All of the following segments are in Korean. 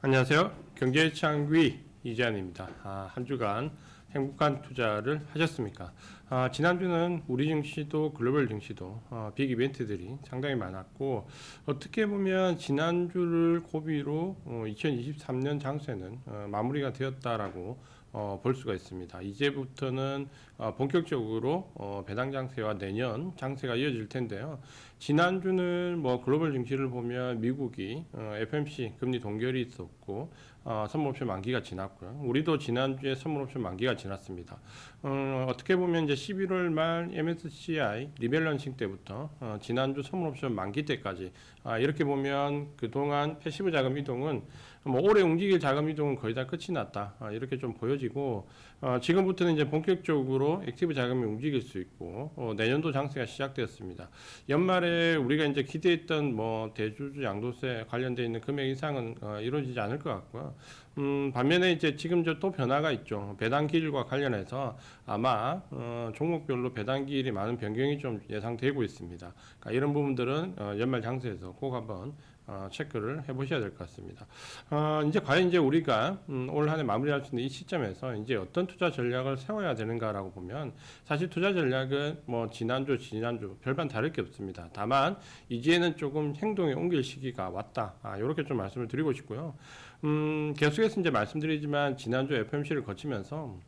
안녕하세요. 경제 창귀 이재한입니다. 아, 한 주간 행복한 투자를 하셨습니까? 아, 지난주는 우리 증시도 글로벌 증시도 어, 빅 이벤트들이 상당히 많았고 어떻게 보면 지난주를 고비로 어, 2023년 장세는 어, 마무리가 되었다라고 어, 볼 수가 있습니다. 이제부터는 어, 본격적으로 어, 배당 장세와 내년 장세가 이어질 텐데요. 지난주는 뭐 글로벌 증시를 보면 미국이 어, FMC 금리 동결이 있었고 어, 선물옵션 만기가 지났고요. 우리도 지난주에 선물옵션 만기가 지났습니다. 어, 어떻게 보면 이제 11월 말 MSCI 리밸런싱 때부터 어, 지난주 선물옵션 만기 때까지 아, 이렇게 보면 그동안 패시브 자금 이동은 뭐 올해 움직일 자금 이동은 거의 다 끝이 났다. 아, 이렇게 좀 보여지고 어, 지금부터는 이제 본격적으로 액티브 자금이 움직일 수 있고 어, 내년도 장세가 시작되었습니다. 연말에 우리가 이제 기대했던 뭐 대주주 양도세 관련돼 있는 금액 이상은 어, 이루어지지 않을 것 같고요. 음, 반면에 이제 지금 저 또 변화가 있죠. 배당 기일과 관련해서 아마 어, 종목별로 배당 기일이 많은 변경이 좀 예상되고 있습니다. 그러니까 이런 부분들은 어, 연말 장세에서 꼭 한번 어, 체크를 해보셔야 될 것 같습니다. 어, 이제 과연 이제 우리가 음, 올 한해 마무리할 수 있는 이 시점에서 이제 어떤 투자 전략을 세워야 되는가라고 보면 사실 투자 전략은 뭐 지난주 지난주 별반 다를 게 없습니다. 다만 이제는 조금 행동에 옮길 시기가 왔다. 아, 이렇게 좀 말씀을 드리고 싶고요. 음, 계속해서 이제 말씀드리지만 지난주 FMC를 거치면서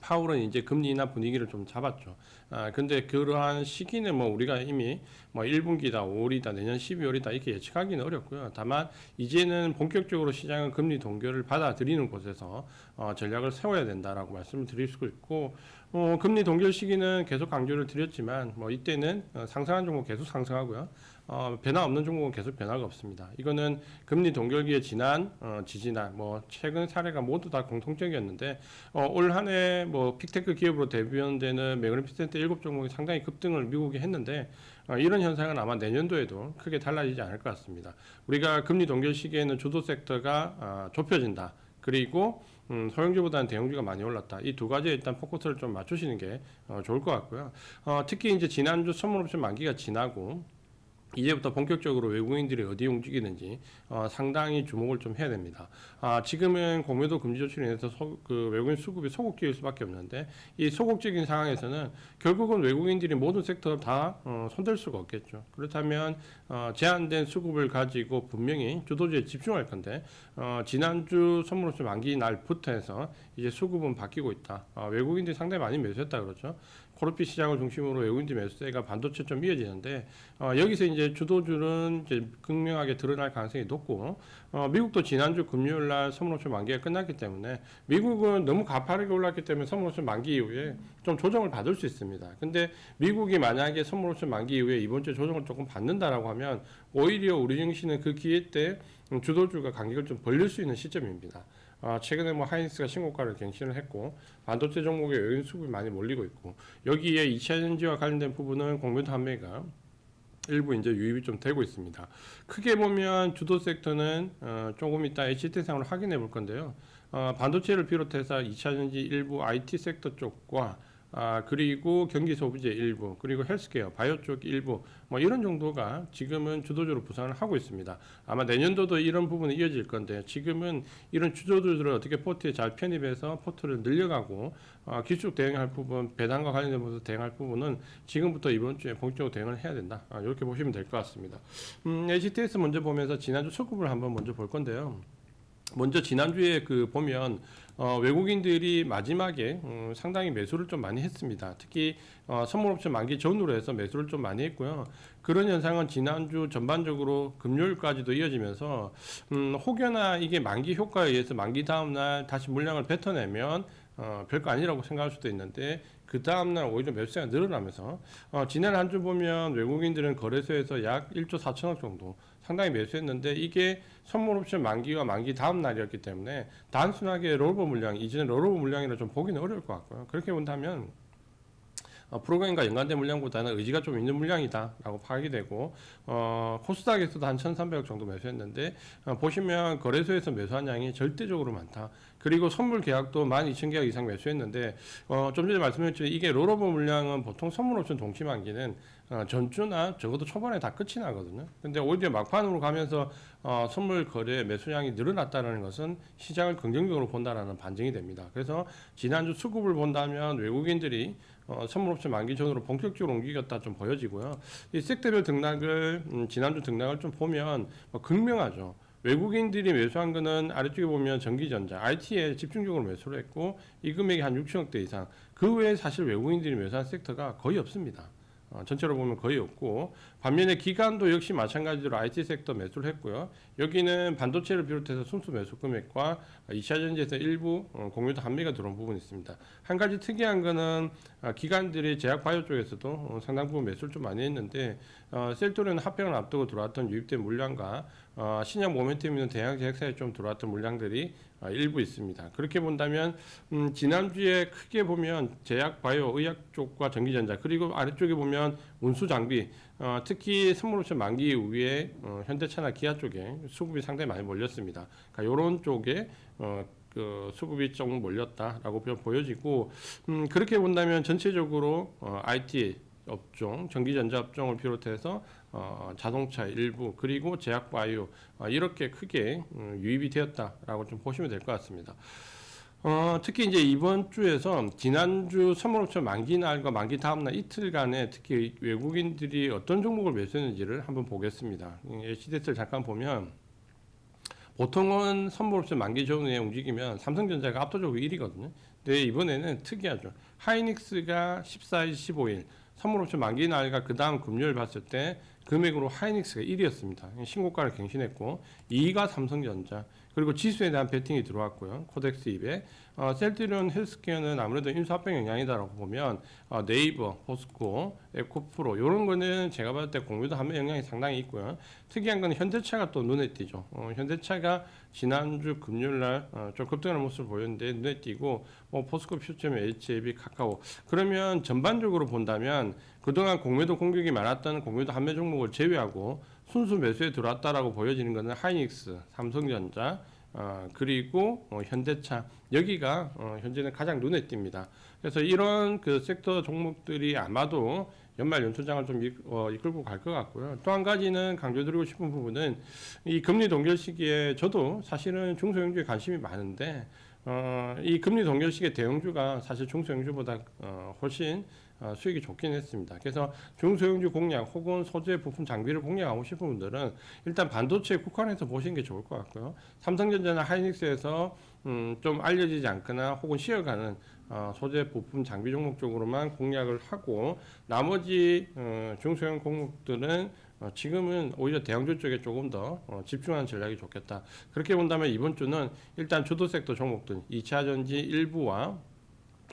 파월은 이제 금리 인하 분위기를 좀 잡았죠. 아, 근데 그러한 시기는 뭐 우리가 이미 뭐 1분기다, 5월이다, 내년 12월이다 이렇게 예측하기는 어렵고요. 다만 이제는 본격적으로 시장은 금리 동결을 받아들이는 곳에서 어, 전략을 세워야 된다라고 말씀을 드릴 수 있고 어, 금리 동결 시기는 계속 강조를 드렸지만 뭐 이때는 어, 상승한 종목 계속 상승하고요. 어, 변화 없는 종목은 계속 변화가 없습니다. 이거는 금리 동결기에 지난 어, 지지난 뭐 최근 사례가 모두 다 공통적이었는데 어, 올 한해 뭐 픽테크 기업으로 대변되는 매그니피센트 일곱 종목이 상당히 급등을 미국이 했는데 어, 이런 현상은 아마 내년도에도 크게 달라지지 않을 것 같습니다. 우리가 금리 동결 시기에는 주도 섹터가 어, 좁혀진다. 그리고 음, 소형주보다는 대형주가 많이 올랐다. 이 두 가지에 일단 포커스를 좀 맞추시는 게 어, 좋을 것 같고요. 어, 특히 이제 지난주 선물옵션 만기가 지나고 이제부터 본격적으로 외국인들이 어디 움직이는지 어, 상당히 주목을 좀 해야 됩니다. 아, 지금은 공매도 금지 조치로 인해서 소, 그 외국인 수급이 소극적일 수밖에 없는데 이 소극적인 상황에서는 결국은 외국인들이 모든 섹터를 다 어, 손댈 수가 없겠죠. 그렇다면 어, 제한된 수급을 가지고 분명히 주도주에 집중할 건데 어, 지난주 선물옵션 만기 날부터 해서 이제 수급은 바뀌고 있다. 어, 외국인들이 상당히 많이 매수했다 그러죠. 코르피 시장을 중심으로 외국인들 매수세가 반도체 좀 이어지는데 어, 여기서 이제 주도주는 이제 극명하게 드러날 가능성이 높고 어, 미국도 지난주 금요일 날 선물옵션 만기가 끝났기 때문에 미국은 너무 가파르게 올랐기 때문에 선물옵션 만기 이후에 좀 조정을 받을 수 있습니다. 근데 미국이 만약에 선물옵션 만기 이후에 이번 주에 조정을 조금 받는다라고 하면 오히려 우리 증시는 그 기회 때 음, 주도주가 간격을 좀 벌릴 수 있는 시점입니다. 아, 최근에 뭐 하이닉스가 신고가를 갱신을 했고 반도체 종목에 여인 수급이 많이 몰리고 있고 여기에 2차 전지와 관련된 부분은 공매도 판매가 일부 이제 유입이 좀 되고 있습니다. 크게 보면 주도 섹터는 어, 조금 이따 HT상으로 확인해 볼 건데요. 어, 반도체를 비롯해서 2차 전지 일부 IT 섹터 쪽과 아, 그리고 경기 소비재 일부, 그리고 헬스케어, 바이오 쪽 일부, 뭐 이런 정도가 지금은 주도주로 부상을 하고 있습니다. 아마 내년도도 이런 부분이 이어질 건데 지금은 이런 주도주들을 어떻게 포트에 잘 편입해서 포트를 늘려가고 어, 기축 대응할 부분, 배당과 관련된 부분 대응할 부분은 지금부터 이번 주에 본격적으로 대응을 해야 된다. 아, 이렇게 보시면 될 것 같습니다. 음, HTS 먼저 보면서 지난주 수급을 한번 먼저 볼 건데요. 먼저 지난주에 그 보면 어, 외국인들이 마지막에 음, 상당히 매수를 좀 많이 했습니다. 특히 어, 선물옵션 만기 전후로 해서 매수를 좀 많이 했고요. 그런 현상은 지난주 전반적으로 금요일까지도 이어지면서 음, 혹여나 이게 만기 효과에 의해서 만기 다음 날 다시 물량을 뱉어내면 어, 별거 아니라고 생각할 수도 있는데 그 다음날 오히려 매수세가 늘어나면서 어, 지난 한 주 보면 외국인들은 거래소에서 약 1조 4천억 정도 상당히 매수했는데 이게 선물 옵션 만기가 만기 다음 날이었기 때문에 단순하게 롤버 물량 이제는 롤오버 물량이라 좀 보기는 어려울 것 같고요. 그렇게 본다면 어, 프로그램과 연관된 물량보다는 의지가 좀 있는 물량이다라고 파악이 되고 어, 코스닥에서도 한 1,300억 정도 매수했는데 어, 보시면 거래소에서 매수한 양이 절대적으로 많다. 그리고 선물 계약도 12,000계약 이상 매수했는데 어, 좀 전에 말씀드렸지만 이게 롤오버 물량은 보통 선물 옵션 동시 만기는 어, 전주나 적어도 초반에 다 끝이 나거든요. 근데 오히려 막판으로 가면서 어, 선물 거래 매수량이 늘어났다는 것은 시장을 긍정적으로 본다라는 반증이 됩니다. 그래서 지난주 수급을 본다면 외국인들이 어, 선물 옵션 만기 전으로 본격적으로 옮기겠다 좀 보여지고요. 이 섹터별 등락을 음, 지난주 등락을 좀 보면 뭐 극명하죠. 외국인들이 매수한 거는 아래쪽에 보면 전기전자, IT에 집중적으로 매수를 했고 이 금액이 한 6천억대 이상. 그 외에 사실 외국인들이 매수한 섹터가 거의 없습니다. 어, 전체로 보면 거의 없고 반면에 기관도 역시 마찬가지로 IT 섹터 매수를 했고요. 여기는 반도체를 비롯해서 순수 매수 금액과 2차 전지에서 일부 어, 공유도 한매가 들어온 부분이 있습니다. 한 가지 특이한 거는 아, 기관들이 제약 바이오 쪽에서도 어, 상당 부분 매수를 좀 많이 했는데 어, 셀토리는 합병을 앞두고 들어왔던 유입된 물량과 어, 신약 모멘텀 있는 대양 제약사에 좀 들어왔던 물량들이 어, 일부 있습니다. 그렇게 본다면 음, 지난주에 크게 보면 제약 바이오 의약 쪽과 전기전자 그리고 아래쪽에 보면 운수 장비 어, 특히 선물옵션 만기 이후에 어, 현대차나 기아 쪽에 수급이 상당히 많이 몰렸습니다. 그러니까 이런 쪽에 어, 그 수급이 조금 몰렸다라고 좀 보여지고 음, 그렇게 본다면 전체적으로 어, IT 업종, 전기전자 업종을 비롯해서 어, 자동차 일부 그리고 제약바이오 어, 이렇게 크게 음, 유입이 되었다라고 좀 보시면 될 것 같습니다. 어, 특히 이제 이번 주에서 지난주 선물옵션 만기 날과 만기 다음 날 이틀간에 특히 외국인들이 어떤 종목을 매수했는지를 한번 보겠습니다. HDS를 잠깐 보면 보통은 선물옵션 만기 전후에 움직이면 삼성전자가 압도적으로 1위거든요. 근데 이번에는 특이하죠. 하이닉스가 14일, 15일, 선물옵션 만기 날과 그 다음 금요일 봤을 때 금액으로 하이닉스가 1위였습니다. 신고가를 갱신했고 2위가 삼성전자 그리고 지수에 대한 베팅이 들어왔고요. 코덱스 200. 어, 셀트리온 헬스케어는 아무래도 인수합병 영향이다라고 보면 어, 네이버, 포스코, 에코프로 이런 거는 제가 봤을 때 공유도 하면 영향이 상당히 있고요. 특이한 건 현대차가 또 눈에 띄죠. 어, 현대차가 지난주 금요일날 어, 좀 급등하는 모습을 보였는데 눈에 띄고 뭐 포스코 퓨처, HAB, 카카오 그러면 전반적으로 본다면 그동안 공매도 공격이 많았던 공매도 한매 종목을 제외하고 순수 매수에 들어왔다라고 보여지는 것은 하이닉스, 삼성전자, 어, 그리고 어, 현대차 여기가 어, 현재는 가장 눈에 띕니다. 그래서 이런 그 섹터 종목들이 아마도 연말 연초장을 좀 이, 어, 이끌고 갈 것 같고요. 또 한 가지는 강조드리고 싶은 부분은 이 금리 동결 시기에 저도 사실은 중소형주에 관심이 많은데 어, 이 금리 동결 시기에 대형주가 사실 중소형주보다 어, 훨씬 어, 수익이 좋긴 했습니다. 그래서 중소형주 공략 혹은 소재 부품 장비를 공략하고 싶은 분들은 일단 반도체 국한해서 보시는 게 좋을 것 같고요. 삼성전자나 하이닉스에서 음, 좀 알려지지 않거나 혹은 쉬어가는 어, 소재 부품 장비 종목 쪽으로만 공략을 하고 나머지 어, 중소형 종목들은 어, 지금은 오히려 대형주 쪽에 조금 더 어, 집중하는 전략이 좋겠다. 그렇게 본다면 이번 주는 일단 주도 섹터 종목들 2차 전지 일부와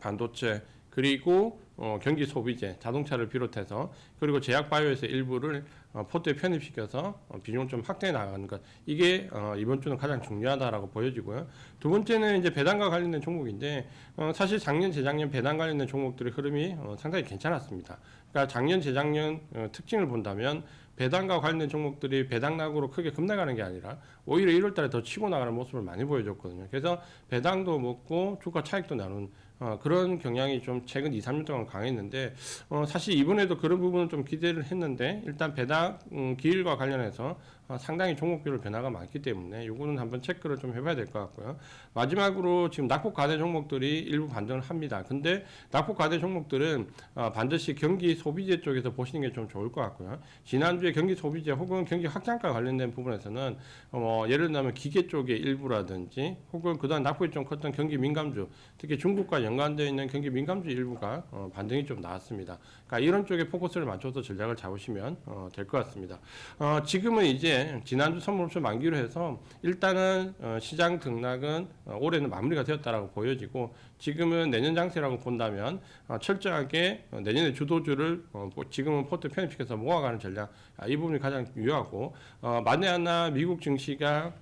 반도체 그리고 어, 경기 소비재, 자동차를 비롯해서 그리고 제약 바이오에서 일부를 어, 포트에 편입시켜서 어, 비중을 좀 확대해 나가는 것 이게 어, 이번 주는 가장 중요하다라고 보여지고요. 두 번째는 이제 배당과 관련된 종목인데 어, 사실 작년 재작년 배당 관련된 종목들의 흐름이 어, 상당히 괜찮았습니다. 그러니까 작년 재작년 어, 특징을 본다면 배당과 관련된 종목들이 배당락으로 크게 급락하는 게 아니라 오히려 1월달에 더 치고 나가는 모습을 많이 보여줬거든요. 그래서 배당도 먹고 주가 차익도 나눈 어, 그런 경향이 좀 최근 2, 3년 동안 강했는데 어, 사실 이번에도 그런 부분은 좀 기대를 했는데 일단 배당 음, 기일과 관련해서 어, 상당히 종목별로 변화가 많기 때문에 요거는 한번 체크를 좀 해봐야 될 것 같고요. 마지막으로 지금 낙폭 과대 종목들이 일부 반등을 합니다. 근데 낙폭 과대 종목들은 어, 반드시 경기 소비재 쪽에서 보시는 게 좀 좋을 것 같고요. 지난주에 경기 소비재 혹은 경기 확장과 관련된 부분에서는 어, 뭐 예를 들면 기계 쪽의 일부라든지 혹은 그다음 낙폭이 좀 컸던 경기 민감주 특히 중국과 연관되어 있는 경기 민감주 일부가 어, 반등이 좀 나왔습니다. 그러니까 이런 쪽에 포커스를 맞춰서 전략을 잡으시면 어, 될것 같습니다. 어, 지금은 이제 지난주 선물옵션 만기로 해서 일단은 어, 시장 등락은 어, 올해는 마무리가 되었다라고 보여지고 지금은 내년 장세라고 본다면 어, 철저하게 어, 내년에 주도주를 어, 뭐 지금은 포트 편입시켜서 모아가는 전략 아, 이 부분이 가장 유효하고 어, 만에 하나 미국 증시가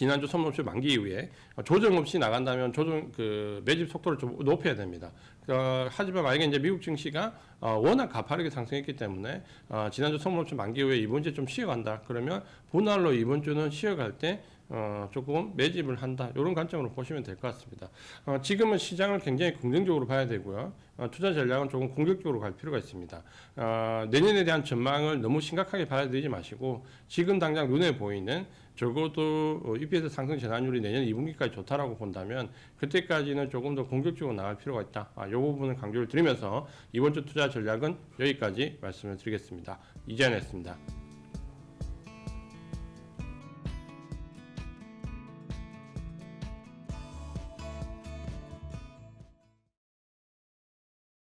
지난주 선물옵션 만기 이후에 조정 없이 나간다면 조정 그 매집 속도를 좀 높여야 됩니다. 어, 하지만 만약에 이제 미국 증시가 어, 워낙 가파르게 상승했기 때문에 어, 지난주 선물옵션 만기 이후에 이번 주에 좀 쉬어간다. 그러면 분할로 이번 주는 쉬어갈 때 어, 조금 매집을 한다 이런 관점으로 보시면 될 것 같습니다. 어, 지금은 시장을 굉장히 긍정적으로 봐야 되고요. 어, 투자 전략은 조금 공격적으로 갈 필요가 있습니다. 어, 내년에 대한 전망을 너무 심각하게 받아들이지 마시고 지금 당장 눈에 보이는 적어도 어, EPS 상승 전환율이 내년 2분기까지 좋다라고 본다면 그때까지는 조금 더 공격적으로 나갈 필요가 있다. 아, 이 부분을 강조를 드리면서 이번 주 투자 전략은 여기까지 말씀을 드리겠습니다. 이재현이었습니다.